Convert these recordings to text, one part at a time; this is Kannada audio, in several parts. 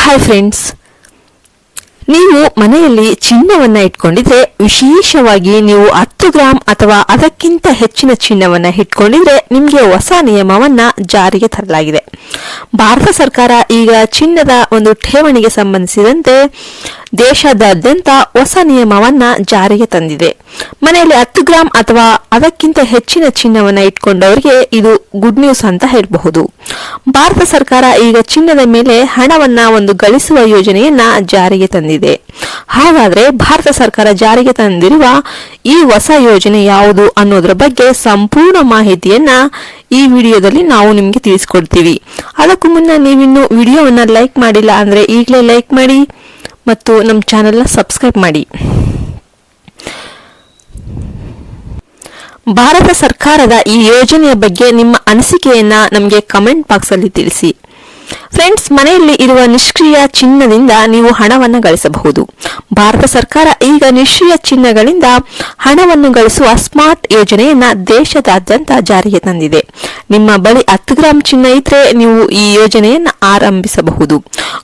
ಹಾಯ್ ಫ್ರೆಂಡ್ಸ್ ನೀವು ಮನೆಯಲ್ಲಿ ಚಿನ್ನವನ್ನ ಇಟ್ಕೊಂಡಿದ್ರೆ ವಿಶೇಷವಾಗಿ ನೀವು ಹತ್ತು ಗ್ರಾಂ ಅಥವಾ ಅದಕ್ಕಿಂತ ಹೆಚ್ಚಿನ ಚಿನ್ನವನ್ನ ಇಟ್ಕೊಂಡಿದ್ರೆ ನಿಮಗೆ ಹೊಸ ನಿಯಮವನ್ನ ಜಾರಿಗೆ ತರಲಾಗಿದೆ. ಭಾರತ ಸರ್ಕಾರ ಈಗ ಚಿನ್ನದ ಒಂದು ಠೇವಣಿಗೆ ಸಂಬಂಧಿಸಿದಂತೆ ದೇಶದಾದ್ಯಂತ ಹೊಸ ನಿಯಮವನ್ನ ಜಾರಿಗೆ ತಂದಿದೆ. ಮನೆಯಲ್ಲಿ ಹತ್ತು ಗ್ರಾಂ ಅಥವಾ ಅದಕ್ಕಿಂತ ಹೆಚ್ಚಿನ ಚಿನ್ನವನ್ನ ಇಟ್ಕೊಂಡವರಿಗೆ ಇದು ಗುಡ್ ನ್ಯೂಸ್ ಅಂತ ಹೇಳಬಹುದು. ಭಾರತ ಸರ್ಕಾರ ಈಗ ಚಿನ್ನದ ಮೇಲೆ ಹಣವನ್ನ ಒಂದು ಗಳಿಸುವ ಯೋಜನೆಯನ್ನ ಜಾರಿಗೆ ತಂದಿದೆ. ಹಾಗಾದ್ರೆ ಭಾರತ ಸರ್ಕಾರ ಜಾರಿಗೆ ತಂದಿರುವ ಈ ಹೊಸ ಯೋಜನೆ ಯಾವುದು ಅನ್ನೋದ್ರ ಬಗ್ಗೆ ಸಂಪೂರ್ಣ ಮಾಹಿತಿಯನ್ನ ಈ ವಿಡಿಯೋದಲ್ಲಿ ನಾವು ನಿಮಗೆ ತಿಳಿಸ್ಕೊಡ್ತೀವಿ. ಅದಕ್ಕೂ ಮುನ್ನ ನೀವಿನ್ನು ವಿಡಿಯೋವನ್ನು ಲೈಕ್ ಮಾಡಿಲ್ಲ ಅಂದ್ರೆ ಈಗಲೇ ಲೈಕ್ ಮಾಡಿ ಮತ್ತು ನಮ್ಮ ಚಾನೆಲ್ನ ಸಬ್ಸ್ಕ್ರೈಬ್ ಮಾಡಿ. ಭಾರತ ಸರ್ಕಾರದ ಈ ಯೋಜನೆಯ ಬಗ್ಗೆ ನಿಮ್ಮ ಅನಿಸಿಕೆಯನ್ನ ನಮಗೆ ಕಮೆಂಟ್ ಬಾಕ್ಸ್ ಅಲ್ಲಿ ತಿಳಿಸಿ. ಫ್ರೆಂಡ್ಸ್, ಮನೆಯಲ್ಲಿ ಇರುವ ನಿಷ್ಕ್ರಿಯ ಚಿನ್ನದಿಂದ ನೀವು ಹಣವನ್ನು ಗಳಿಸಬಹುದು. ಭಾರತ ಸರ್ಕಾರ ಈಗ ನಿಷ್ಕ್ರಿಯ ಚಿನ್ನಗಳಿಂದ ಹಣವನ್ನು ಗಳಿಸುವ ಸ್ಮಾರ್ಟ್ ಯೋಜನೆಯನ್ನ ದೇಶದಾದ್ಯಂತ ಜಾರಿಗೆ ತಂದಿದೆ. ನಿಮ್ಮ ಬಳಿ ಹತ್ತು ಗ್ರಾಂ ಚಿನ್ನ ಇದ್ರೆ ನೀವು ಈ ಯೋಜನೆಯನ್ನು ಆರಂಭಿಸಬಹುದು.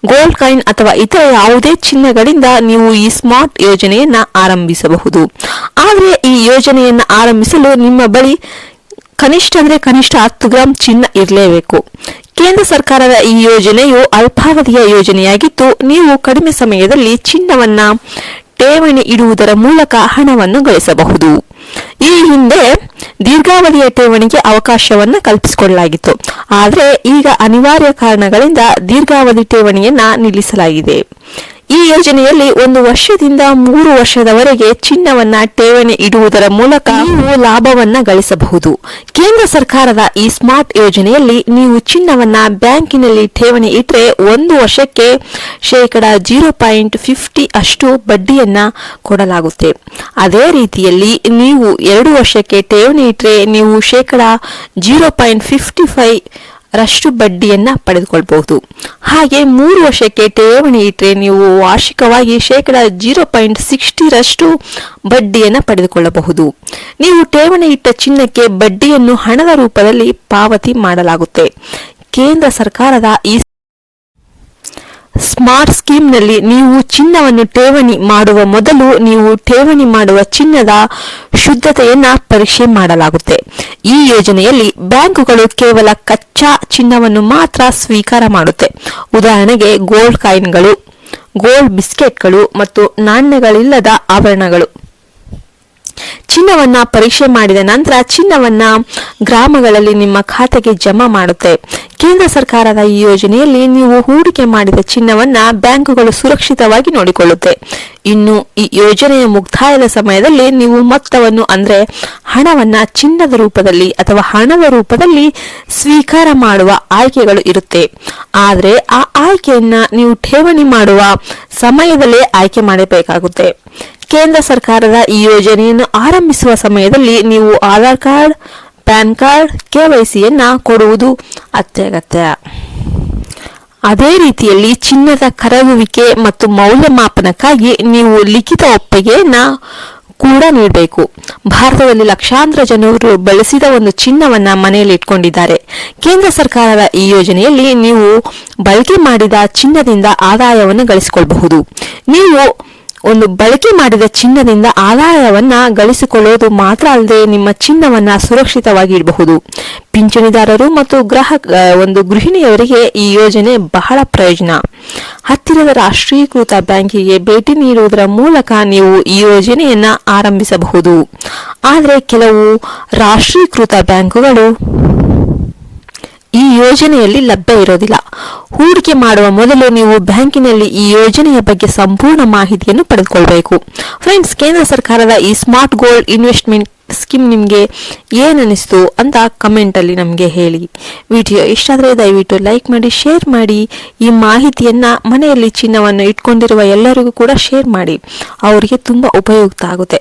ಗೋಲ್ಡ್ ಕಾಯಿನ್ ಅಥವಾ ಇತರ ಯಾವುದೇ ಚಿನ್ನಗಳಿಂದ ನೀವು ಈ ಸ್ಮಾರ್ಟ್ ಯೋಜನೆಯನ್ನ ಆರಂಭಿಸಬಹುದು. ಆದರೆ ಈ ಯೋಜನೆಯನ್ನ ಆರಂಭಿಸಲು ನಿಮ್ಮ ಬಳಿ ಕನಿಷ್ಠ ಅಂದ್ರೆ ಕನಿಷ್ಠ ಹತ್ತು ಗ್ರಾಂ ಚಿನ್ನ ಇರಲೇಬೇಕು. ಕೇಂದ್ರ ಸರ್ಕಾರದ ಈ ಯೋಜನೆಯು ಅಲ್ಪಾವಧಿಯ ಯೋಜನೆಯಾಗಿದ್ದು, ನೀವು ಕಡಿಮೆ ಸಮಯದಲ್ಲಿ ಚಿನ್ನವನ್ನ ಠೇವಣಿ ಇಡುವುದರ ಮೂಲಕ ಹಣವನ್ನು ಗಳಿಸಬಹುದು. ಈ ಹಿಂದೆ ದೀರ್ಘಾವಧಿಯ ಠೇವಣಿಗೆ ಅವಕಾಶವನ್ನು ಕಲ್ಪಿಸಿಕೊಳ್ಳಲಾಗಿತ್ತು. ಆದರೆ ಈಗ ಅನಿವಾರ್ಯ ಕಾರಣಗಳಿಂದ ದೀರ್ಘಾವಧಿ ಠೇವಣಿಯನ್ನ ನಿಲ್ಲಿಸಲಾಗಿದೆ. ಈ ಯೋಜನೆಯಲ್ಲಿ ಒಂದು ವರ್ಷದಿಂದ ಮೂರು ವರ್ಷದವರೆಗೆ ಚಿನ್ನವನ್ನ ಠೇವಣಿ ಇಡುವುದರ ಮೂಲಕ ನೀವು ಲಾಭವನ್ನ ಗಳಿಸಬಹುದು. ಕೇಂದ್ರ ಸರ್ಕಾರದ ಈ ಸ್ಮಾರ್ಟ್ ಯೋಜನೆಯಲ್ಲಿ ನೀವು ಚಿನ್ನವನ್ನ ಬ್ಯಾಂಕಿನಲ್ಲಿ ಠೇವಣಿ ಇಟ್ಟರೆ ಒಂದು ವರ್ಷಕ್ಕೆ ಶೇಕಡ ಜೀರೋ ಪಾಯಿಂಟ್ ಫಿಫ್ಟಿ ಅಷ್ಟು ಬಡ್ಡಿಯನ್ನ ಕೊಡಲಾಗುತ್ತೆ. ಅದೇ ರೀತಿಯಲ್ಲಿ ನೀವು ಎರಡು ವರ್ಷಕ್ಕೆ ಠೇವಣಿ ಇಟ್ಟರೆ ನೀವು ಶೇಕಡ ಜೀರೋ ಪಾಯಿಂಟ್ ಫಿಫ್ಟಿ ಫೈವ್ ರಷ್ಟು ಬಡ್ಡಿಯನ್ನ ಪಡೆದುಕೊಳ್ಬಹುದು. ಹಾಗೆ ಮೂರು ವರ್ಷಕ್ಕೆ ಠೇವಣಿ ಇಟ್ಟರೆ ನೀವು ವಾರ್ಷಿಕವಾಗಿ ಶೇಕಡ ಜೀರೋ ಪಾಯಿಂಟ್ ಸಿಕ್ಸ್ಟಿರಷ್ಟು ಬಡ್ಡಿಯನ್ನು ಪಡೆದುಕೊಳ್ಳಬಹುದು. ನೀವು ಠೇವಣಿ ಇಟ್ಟ ಚಿನ್ನಕ್ಕೆ ಬಡ್ಡಿಯನ್ನು ಹಣದ ರೂಪದಲ್ಲಿ ಪಾವತಿ ಮಾಡಲಾಗುತ್ತೆ. ಕೇಂದ್ರ ಸರ್ಕಾರದ ಈ ಸ್ಮಾರ್ಟ್ ಸ್ಕೀಮ್ನಲ್ಲಿ ನೀವು ಚಿನ್ನವನ್ನು ಠೇವಣಿ ಮಾಡುವ ಮೊದಲು ನೀವು ಠೇವಣಿ ಮಾಡುವ ಚಿನ್ನದ ಶುದ್ಧತೆಯನ್ನು ಪರೀಕ್ಷೆ ಮಾಡಲಾಗುತ್ತೆ. ಈ ಯೋಜನೆಯಲ್ಲಿ ಬ್ಯಾಂಕುಗಳು ಕೇವಲ ಕಚ್ಚಾ ಚಿನ್ನವನ್ನು ಮಾತ್ರ ಸ್ವೀಕಾರ ಮಾಡುತ್ತೆ. ಉದಾಹರಣೆಗೆ ಗೋಲ್ಡ್ ಕಾಯಿನ್ಗಳು, ಗೋಲ್ಡ್ ಬಿಸ್ಕೆಟ್ಗಳು ಮತ್ತು ನಾಣ್ಯಗಳಿಲ್ಲದ ಆಭರಣಗಳು. ಚಿನ್ನವನ್ನ ಪರೀಕ್ಷೆ ಮಾಡಿದ ನಂತರ ಚಿನ್ನವನ್ನ ಗ್ರಾಮಗಳಲ್ಲಿ ನಿಮ್ಮ ಖಾತೆಗೆ ಜಮಾ ಮಾಡುತ್ತೆ. ಕೇಂದ್ರ ಸರ್ಕಾರದ ಈ ಯೋಜನೆಯಲ್ಲಿ ನೀವು ಹೂಡಿಕೆ ಮಾಡಿದ ಚಿನ್ನವನ್ನ ಬ್ಯಾಂಕುಗಳು ಸುರಕ್ಷಿತವಾಗಿ ನೋಡಿಕೊಳ್ಳುತ್ತೆ. ಇನ್ನು ಈ ಯೋಜನೆಯ ಮುಕ್ತಾಯದ ಸಮಯದಲ್ಲಿ ನೀವು ಮೊತ್ತವನ್ನು ಅಂದ್ರೆ ಹಣವನ್ನ ಚಿನ್ನದ ರೂಪದಲ್ಲಿ ಅಥವಾ ಹಣದ ರೂಪದಲ್ಲಿ ಸ್ವೀಕಾರ ಮಾಡುವ ಆಯ್ಕೆಗಳು ಇರುತ್ತೆ. ಆದರೆ ಆ ಆಯ್ಕೆಯನ್ನ ನೀವು ಠೇವಣಿ ಮಾಡುವ ಸಮಯದಲ್ಲೇ ಆಯ್ಕೆ ಮಾಡಬೇಕಾಗುತ್ತೆ. ಕೇಂದ್ರ ಸರ್ಕಾರದ ಈ ಯೋಜನೆಯನ್ನು ಆರಂಭಿಸುವ ಸಮಯದಲ್ಲಿ ನೀವು Aadhaar card PAN card K Y ಸಿಯನ್ನು ಕೊಡುವುದು ಅತ್ಯಗತ್ಯ. ಅದೇ ರೀತಿಯಲ್ಲಿ ಚಿನ್ನದ ಕರಗುವಿಕೆ ಮತ್ತು ಮೌಲ್ಯಮಾಪನಕ್ಕಾಗಿ ನೀವು ಲಿಖಿತ ಒಪ್ಪಿಗೆಯನ್ನ ಕೂಡ ನೀಡಬೇಕು. ಭಾರತದಲ್ಲಿ ಲಕ್ಷಾಂತರ ಜನರು ಬಳಸಿದ ಒಂದು ಚಿನ್ನವನ್ನ ಮನೆಯಲ್ಲಿ ಇಟ್ಕೊಂಡಿದ್ದಾರೆ. ಕೇಂದ್ರ ಸರ್ಕಾರದ ಈ ಯೋಜನೆಯಲ್ಲಿ ನೀವು ಬಳಕೆ ಮಾಡಿದ ಚಿನ್ನದಿಂದ ಆದಾಯವನ್ನು ಗಳಿಸಿಕೊಳ್ಳಬಹುದು ನೀವು ಒಂದು ಬಳಕೆ ಮಾಡಿದ ಚಿನ್ನದಿಂದ ಆದಾಯವನ್ನ ಗಳಿಸಿಕೊಳ್ಳುವುದು ಮಾತ್ರ ಅಲ್ಲದೆ ನಿಮ್ಮ ಚಿನ್ನವನ್ನ ಸುರಕ್ಷಿತವಾಗಿ ಇಡಬಹುದು ಪಿಂಚಣಿದಾರರು ಮತ್ತು ಗ್ರಾಹಕ ಒಂದು ಗೃಹಿಣಿಯವರಿಗೆ ಈ ಯೋಜನೆ ಬಹಳ ಪ್ರಯೋಜನ. ಹತ್ತಿರದ ರಾಷ್ಟ್ರೀಕೃತ ಬ್ಯಾಂಕಿಗೆ ಭೇಟಿ ನೀಡುವುದರ ಮೂಲಕ ನೀವು ಈ ಯೋಜನೆಯನ್ನ ಆರಂಭಿಸಬಹುದು. ಆದರೆ ಕೆಲವು ರಾಷ್ಟ್ರೀಕೃತ ಬ್ಯಾಂಕುಗಳು ಈ ಯೋಜನೆಯಲ್ಲಿ ಲಭ್ಯ ಇರೋದಿಲ್ಲ. ಹೂಡಿಕೆ ಮಾಡುವ ಮೊದಲು ನೀವು ಬ್ಯಾಂಕಿನಲ್ಲಿ ಈ ಯೋಜನೆಯ ಬಗ್ಗೆ ಸಂಪೂರ್ಣ ಮಾಹಿತಿಯನ್ನು ಪಡೆದುಕೊಳ್ಬೇಕು. ಫ್ರೆಂಡ್ಸ್, ಕೇಂದ್ರ ಸರ್ಕಾರದ ಈ ಸ್ಮಾರ್ಟ್ ಗೋಲ್ಡ್ ಇನ್ವೆಸ್ಟ್ಮೆಂಟ್ ಸ್ಕೀಮ್ ನಿಮಗೆ ಏನನಿಸ್ತು ಅಂತ ಕಮೆಂಟಲ್ಲಿ ನಮಗೆ ಹೇಳಿ. ವಿಡಿಯೋ ಇಷ್ಟ ಆದರೆ ದಯವಿಟ್ಟು ಲೈಕ್ ಮಾಡಿ ಶೇರ್ ಮಾಡಿ. ಈ ಮಾಹಿತಿಯನ್ನ ಮನೆಯಲ್ಲಿ ಚಿನ್ನವನ್ನು ಇಟ್ಕೊಂಡಿರುವ ಎಲ್ಲರಿಗೂ ಕೂಡ ಶೇರ್ ಮಾಡಿ. ಅವರಿಗೆ ತುಂಬಾ ಉಪಯುಕ್ತ ಆಗುತ್ತೆ.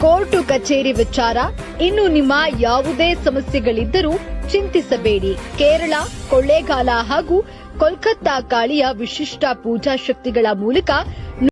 ಕೋರ್ಟು ಕಚೇರಿ ವಿಚಾರ. ಇನ್ನು ನಿಮ್ಮ ಯಾವುದೇ ಸಮಸ್ಯೆಗಳಿದ್ದರೂ ಚಿಂತಿಸಬೇಡಿ. ಕೇರಳ, ಕೊಳ್ಳೇಗಾಲ ಹಾಗೂ ಕೋಲ್ಕತ್ತಾ ಕಾಳಿಯ ವಿಶಿಷ್ಟ ಪೂಜಾ ಶಕ್ತಿಗಳ ಮೂಲಕ